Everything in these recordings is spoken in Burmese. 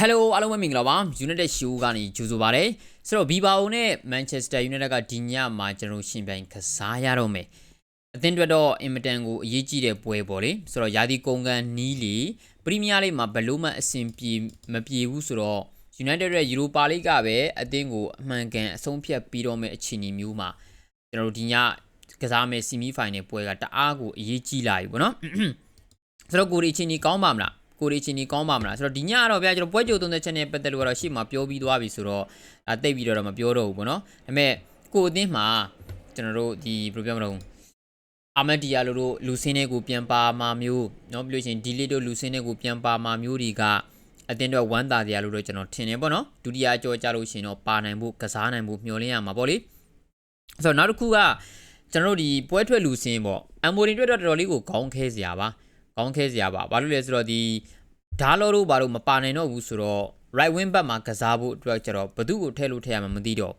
Hello အားလုံးပဲမင်္ဂလာပါ United Show ကနေကြိုဆိုပါရစေဆိုတော့ Bilbao နဲ့ Manchester United ကဒီညမှာကျွန်တော်ရှင်ပြိုင်ကစားရတော့မယ်အသင်းအတွက်တော့အင်မတန်ကိုအရေးကြီးတဲ့ပွဲပေါ့လေဆိုတော့ယာဒီကုံကန်နီးလီပရီးမီးယားလိမှာဘလို့မှအဆင်ပြေမပြေဘူးဆိုတော့ United ရဲ့ Europa League ကပဲအသင်းကိုအမှန်ကန်အဆုံးဖြတ်ပြီးတော့မယ့်အခြေအနေမျိုးမှာကျွန်တော်တို့ဒီညကစားမယ့် semi final ပွဲကတအားကိုအရေးကြီးလာပြီပေါ့နော်ဆိုတော့ကိုရီချင်းကြီးကောင်းပါမလား ကိုရီချင်းကြီးကောင်းပါမလားဆိုတော့ဒီညကတော့ဗျာကျွန်တော်ပွဲကြိုသုံးတဲ့ချက်နဲ့ပတ်သက်လို့ကတော့ရှေ့မှာပြောပြီးသွားပြီဆိုတော့ဒါတိတ်ပြီးတော့မပြောတော့ဘူးပေါ့နော်ဒါပေမဲ့ကိုအသင်းမှာကျွန်တော်တို့ဒီဘယ်လိုပြောမလဲအာမဒီယာလိုတို့လူစင်းတွေကိုပြန်ပါมาမျိုးเนาะပြီးလို့ရှိရင်ဒီလစ်တို့လူစင်းတွေကိုပြန်ပါมาမျိုးတွေကအတင်းတော့ဝမ်းသာတရားလို့တော့ကျွန်တော်ထင်တယ်ပေါ့နော်ဒုတိယအကြောကြလို့ရှိရင်တော့ပါနိုင်ဖို့ကစားနိုင်ဖို့မျှော်လင့်ရမှာပေါ့လေဆိုတော့နောက်တစ်ခုကကျွန်တော်တို့ဒီပွဲထွက်လူစင်းပေါ့အမ်မိုရင်တွေ့တော့တော်တော်လေးကိုခေါင်းခဲစရာပါ ကောင်းခဲစရာပါဘာလို့လဲဆိုတော့ဒီဓာလောတို့ဘာလို့မပါနိုင်တော့ဘူးဆိုတော့ right wing back မှာကစားဖို့အတွက်ကျတော့ဘသူ့ကိုထည့်လို့ထည့်ရမှာမသိတော့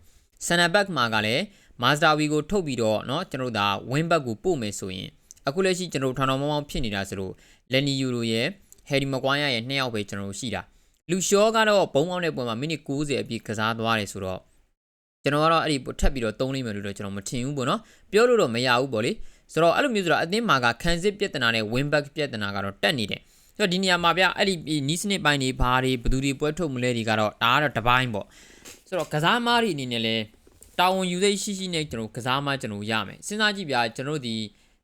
center back မှာကလည်း master w ကိုထုတ်ပြီးတော့เนาะကျွန်တော်တို့ဒါ wing back ကိုပို့မယ်ဆိုရင်အခုလက်ရှိကျွန်တော်တို့ထောင်ထောင်မောင်းမောင်းဖြစ်နေတာဆိုတော့ lenny euro ရဲ့ harry maguire ရဲ့နှစ်ယောက်ပဲကျွန်တော်တို့ရှိတာလူရှောကတော့ဘုံအောင်တဲ့ပွဲမှာမိနစ်90အပြည့်ကစားသွားတယ်ဆိုတော့ကျွန်တော်ကတော့အဲ့ဒီထပ်ပြီးတော့သုံးလိမ့်မယ်လို့တော့ကျွန်တော်မထင်ဘူးပေါ့နော်ပြောလို့တော့မရဘူးပေါ့လေ ဆိုတော့အဲ့လိုမျိုးဆိုတော့အသင်းမှာကခံစစ်ပြဿနာနဲ့ win back ပြဿနာကတော့တက်နေတယ်ဆိုတော့ဒီနေရာမှာဗျအဲ့ဒီနီးစနစ်ပိုင်းတွေဘာတွေဘယ်သူတွေပွဲထုတ်မလဲတွေကတော့ဒါကတော့တပိုင်းပေါ့ဆိုတော့ကစားမားတွေအနေနဲ့လဲတာဝန်ယူစိတ်ရှိရှိနဲ့ကျွန်တော်ကစားမားကျွန်တော်ရမယ်စဉ်းစားကြည့်ဗျာကျွန်တော်ဒီ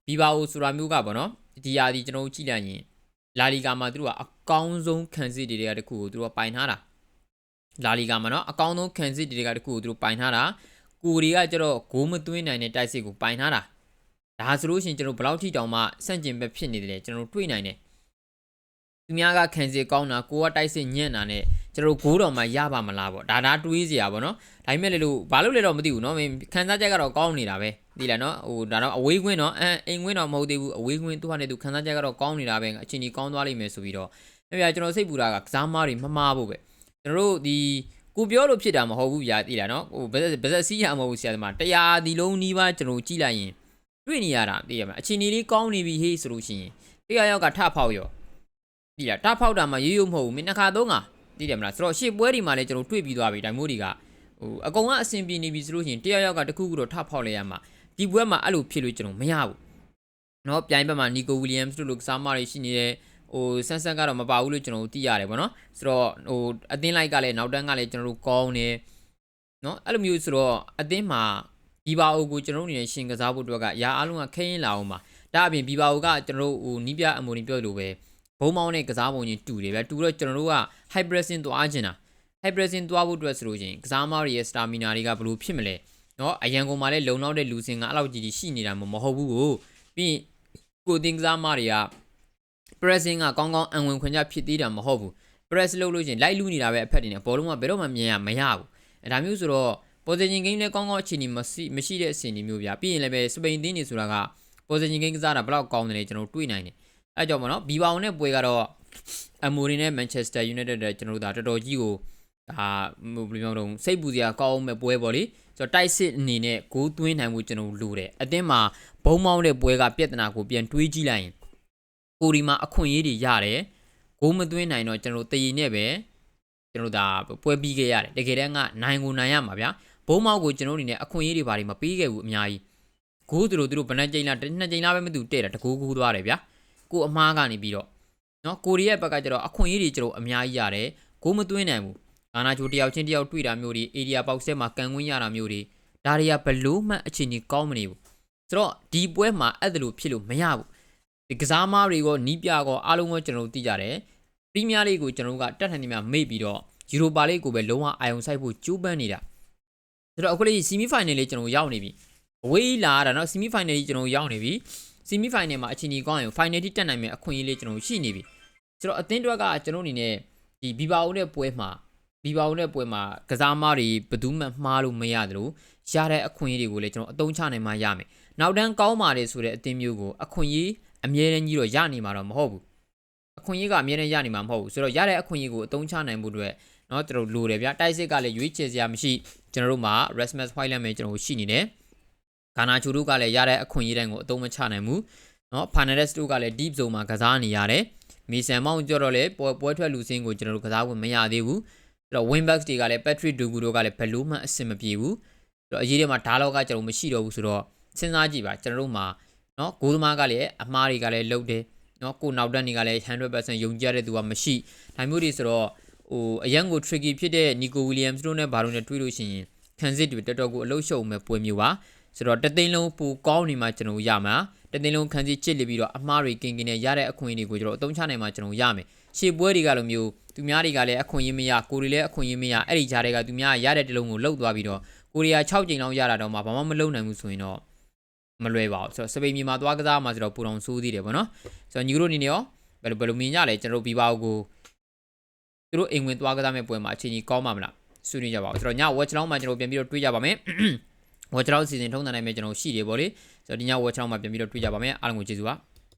ဘီဘာအိုဆိုတာမျိုးကပေါ့နော်ဒီယာဒီကျွန်တော်ကြည့်လိုက်ရင်လာလီဂါမှာသူတို့ကအကောင်းဆုံးခံစစ်တွေကတခုကိုသူတို့ပိုင်ထားတာလာလီဂါမှာနော်အကောင်းဆုံးခံစစ်တွေကတခုကိုသူတို့ပိုင်ထားတာကိုရီကကျတော့ဂိုးမသွင်းနိုင်တဲ့တိုက်စစ်ကိုပိုင်ထားတာ ဒါဆိုလို့ရှိရင်ကျွန်တော်ဘယ်လောက်ထိတောင်မှစန့်ကျင်ဘက်ဖြစ်နေတယ်လေကျွန်တော်တွေ့နိုင်တယ်သူများကခံစစ်ကောင်းတာကိုကတိုက်စစ်ညံ့တာနဲ့ကျွန်တော်ဂိုးတော်မှရပါမလားပေါ့ဒါဒါတွေးစရာပေါ့နော်ဒါပေမဲ့လေလို့ဘာလို့လဲတော့မသိဘူးเนาะခံစားချက်ကတော့ကောင်းနေတာပဲသိလားเนาะဟိုဒါတော့အဝေးကွင်းเนาะအဲအိမ်ကွင်းတော့မဟုတ်သေးဘူးအဝေးကွင်းသူကနဲ့သူခံစားချက်ကတော့ကောင်းနေတာပဲအချိန်ကြီးကောင်းသွားလိမ့်မယ်ဆိုပြီးတော့အဲ့ပြကျွန်တော်စိတ်ပူတာကကစားမားတွေမမှားဖို့ပဲကျွန်တော်တို့ဒီကိုပြောလို့ဖြစ်တာမဟုတ်ဘူးဗျာသိလားเนาะဟိုဗဇက်ဗဇက်စီးရမဟုတ်ဘူးဆရာသမားတရားဒီလုံးနီးပါးကျွန်တော်ကြည့်လိုက်ရင် တွေ့နေရတာသိရမှာအချိန်လေးကောင်းနေပြီဟေးဆိုလို့ရှိရင်တရားရောက်ကထဖောက်ရောသိလားထဖောက်တာမှရိုးရိုးမဟုတ်ဘူးမင်းတစ်ခါသုံးခါသိတယ်မလားဆိုတော့ရှေ့ပွဲတွေမှာလည်းကျွန်တော်တွေ့ပြီးသွားပြီဒိုင်မိုးတွေကဟိုအကောင်ကအဆင်ပြေနေပြီဆိုလို့ရှိရင်တရားရောက်ကတခုခုတော့ထဖောက်လဲရမှာဒီပွဲမှာအဲ့လိုဖြစ်လို့ကျွန်တော်မရဘူးနော်ပြိုင်ဘက်မှာနီကိုဝီလျံစ်တို့လိုကစားမတွေရှိနေတယ်ဟိုဆန်းဆန်းကတော့မပါဘူးလို့ကျွန်တော်တို့သိရတယ်ဗောနော်ဆိုတော့ဟိုအသင်းလိုက်ကလည်းနောက်တန်းကလည်းကျွန်တော်တို့ကောင်းတယ်နော်အဲ့လိုမျိုးဆိုတော့အသင်းမှာ ဘီဘာအိုကိုကျွန်တော်တို့အနေနဲ့ရှင်ကစားဖို့အတွက်ကရာအားလုံးကခင်းရင်လာအောင်ပါဒါအပြင်ဘီဘာအိုကကျွန်တော်တို့ဟိုနီးပြအမိုနီပြောလို့ပဲဘုံမောင်းနဲ့ကစားပုံချင်းတူတယ်ဗျတူတော့ကျွန်တော်တို့က high pressing သွားခြင်းတာ high pressing သွားဖို့အတွက်ဆိုလို့ချင်းကစားမတွေရဲ့ stamina တွေကဘယ်လိုဖြစ်မလဲเนาะအရန်ကုန်မှာလည်းလုံလောက်တဲ့လူစင်ကအဲ့လောက်ကြီးကြီးရှိနေတာမဟုတ်ဘူးကိုပြီးကိုတင်ကစားမတွေက pressing ကကောင်းကောင်းအံဝင်ခွင့်ကြဖြစ်သေးတာမဟုတ်ဘူး press လုပ်လို့ချင်းလိုက်လူနေတာပဲအဖက်တွေနဲ့ဘောလုံးကဘယ်တော့မှမြင်ရမရဘူးအဲဒါမျိုးဆိုတော့ position game လည်းကောင်းကောင်းအခြေအနေမရှိမရှိတဲ့အဆင့်တွေမျိုးဗျာပြီးရင်လည်းပဲစပိန်တင်းနေဆိုတာက position game ကစားတာဘယ်လောက်ကောင်းတယ်လဲကျွန်တော်တွေ့နိုင်တယ်အဲကြောင့်မနော်ဘီဘာအောင်နဲ့ပွဲကတော့အမိုရီနဲ့ Manchester United တဲ့ကျွန်တော်တို့ဒါတော်တော်ကြီးကိုဒါဘယ်လိုပြောတော့စိတ်ပူစရာကောင်းမဲ့ပွဲပေါ့လေဆိုတော့တိုက်စစ်အနေနဲ့ဂိုးသွင်းနိုင်မှုကျွန်တော်လိုတယ်အသင်းမှာဘုံမောင်းတဲ့ပွဲကပြဿနာကိုပြန်တွေးကြည့်လိုက်ရင်ကိုဒီမှာအခွင့်အရေးတွေရတယ်ဂိုးမသွင်းနိုင်တော့ကျွန်တော်တည်ရည်နဲ့ပဲကျွန်တော်ဒါပွဲပြီးခဲ့ရတယ်တကယ်တမ်းကနိုင်ကိုနိုင်ရမှာဗျာ ဘုံမောက်ကိုကျွန်တော်အနေနဲ့အခွင့်အရေးတွေဘာတွေမပေးခဲ့ဘူးအများကြီးဂိုးသူတို့သူတို့ဘယ်နှကြိမ်လားနှစ်ကြိမ်လားပဲမသိဘူးတဲ့တာတကူကူသွားတယ်ဗျာကိုအမားကနေပြီးတော့နော်ကိုရီးယားဘက်ကကျတော့အခွင့်အရေးတွေကျွန်တော်အများကြီးရတယ်ဂိုးမသွင်းနိုင်ဘူးအာနာချိုတယောက်ချင်းတယောက်တွေ့တာမျိုးတွေအေရီယာပေါက်ဆက်မှာကန်ဝင်းရတာမျိုးတွေဒါတွေကဘလို့မှအချိန်ကြီးကောင်းမနေဘူးဆိုတော့ဒီပွဲမှာအဲ့ဒါလိုဖြစ်လို့မရဘူးဒီကစားမားတွေကနီးပြကောအားလုံးကကျွန်တော်တို့သိကြတယ်ပရီးမီးယားလိကိုကျွန်တော်တို့ကတက်ထန်နေမှာမေ့ပြီးတော့ယူရိုပါလိကိုပဲလုံးဝအာယုံဆိုင်ဖို့ကြိုးပမ်းနေတာ ဆိုတော့အခုလေးဆီမီဖိုင်နယ်လေးကျွန်တော်ရောက်နေပြီအဝေးလာတာเนาะဆီမီဖိုင်နယ်ကြီးကျွန်တော်ရောက်နေပြီဆီမီဖိုင်နယ်မှာအချိန်ကြီးကောင်းရင်ဖိုင်နယ်ထိတက်နိုင်မယ့်အခွင့်အရေးလေးကျွန်တော်ရှိနေပြီဆိုတော့အသင်းတွက်ကကျွန်တော်အနေနဲ့ဒီဘီဘာအိုနဲ့ပွဲမှာဘီဘာအိုနဲ့ပွဲမှာကစားမားတွေဘယ်သူမှမှားလို့မရတယ်လို့ရတဲ့အခွင့်အရေးတွေကိုလည်းကျွန်တော်အသုံးချနိုင်မှရမယ်နောက်တန်းကောင်းပါတယ်ဆိုတဲ့အသင်းမျိုးကိုအခွင့်အရေးအမြဲတမ်းကြီးတော့ရနေမှာတော့မဟုတ်ဘူးအခွင့်အရေးကအမြဲတမ်းရနေမှာမဟုတ်ဘူးဆိုတော့ရတဲ့အခွင့်အရေးကိုအသုံးချနိုင်ဖို့အတွက်เนาะကျွန်တော်လိုတယ်ဗျာတိုက်စစ်ကလည်းရွေးချယ်စရာမရှိ ကျွန်တော်တို့မှာ Rasmus Hojlund ပဲကျွန်တော်ရှိနေတယ်ဂါနာချူတို့ကလည်းရတဲ့အခွင့်အရေးတိုင်းကိုအသုံးမချနိုင်ဘူးเนาะ Fernandes တို့ကလည်း deep zone မှာကစားနေရတယ် မီဆန်မောင်းကြတော့လေပွဲပွဲထွက်လူစင်းကိုကျွန်တော်တို့ကစားခွင့်မရသေးဘူးအဲ့တော့ Winbacks တွေကလည်း Patrick Dugu တို့ကလည်းဘယ်လို့မှအဆင်မပြေဘူးအဲ့တော့အရေးထဲမှာဒါလောက်ကကျွန်တော်မရှိတော့ဘူးဆိုတော့စဉ်းစားကြည့်ပါကျွန်တော်တို့မှာနော်ဂိုးသမားကလည်းအမားတွေကလည်းလုတ်တယ်နော်ကိုနောက်တက်နေကလည်း100%ယုံကြည်ရတဲ့သူကမရှိဒါမျိုးတွေဆိုတော့ ဟိုအရန်ကို tricky ဖြစ်တဲ့ Nico Williams တို့နဲ့ဘာလို့နဲ့တွေးလို့ရှိရင်ခံစစ်တွေတော်တော်ကိုအလုရှုံမဲ့ပွဲမျိုးပါဆိုတော့တသိန်းလုံးပူကောင်းနေမှကျွန်တော်ရမှာတသိန်းလုံးခံစစ်ချစ်လိပြီးတော့အမားတွေကင်ကင်နဲ့ရတဲ့အခွင့်အရေးတွေကိုကျွန်တော်အသုံးချနိုင်မှကျွန်တော်ရမယ်ရှေ့ပွဲတွေကလိုမျိုးသူများတွေကလည်းအခွင့်အရေးမရကိုတွေလည်းအခွင့်အရေးမရအဲ့ဒီကြားတွေကသူများရတဲ့တလုံးကိုလှုပ်သွားပြီးတော့ကိုရီးယား6ကြိမ်လောက်ရတာတော့မှဘာမှမလုပ်နိုင်ဘူးဆိုရင်တော့မလွယ်ပါဘူးဆိုတော့စပိန်ပြည်မှာသွားကစားမှာဆိုတော့ပူတော်ဆိုးသေးတယ်ပေါ့နော်ဆိုတော့ညီတို့အနေနဲ့ရောဘယ်လိုဘယ်လိုမြင်ကြလဲကျွန်တော်တို့ဘီဘာကို သူတို့အိမ်ဝင်သွားကစားမဲ့ပွဲမှာအချိန်ကြီးကောင်းမှာမလားဆွေးနွေးကြပါဦးဆိုတော့ည watch လောင်းမှာကျွန်တော်ပြန်ပြီးတော့တွေးကြပါမယ် watch လောင်းစီစဉ်ထုံးတဲ့နိုင်မဲ့ကျွန်တော်ရှိတယ်ဗောလေဆိုတော့ဒီည watch လောင်းမှာပြန်ပြီးတော့တွေးကြပါမယ်အားလုံးကိုကျေးဇူးပါ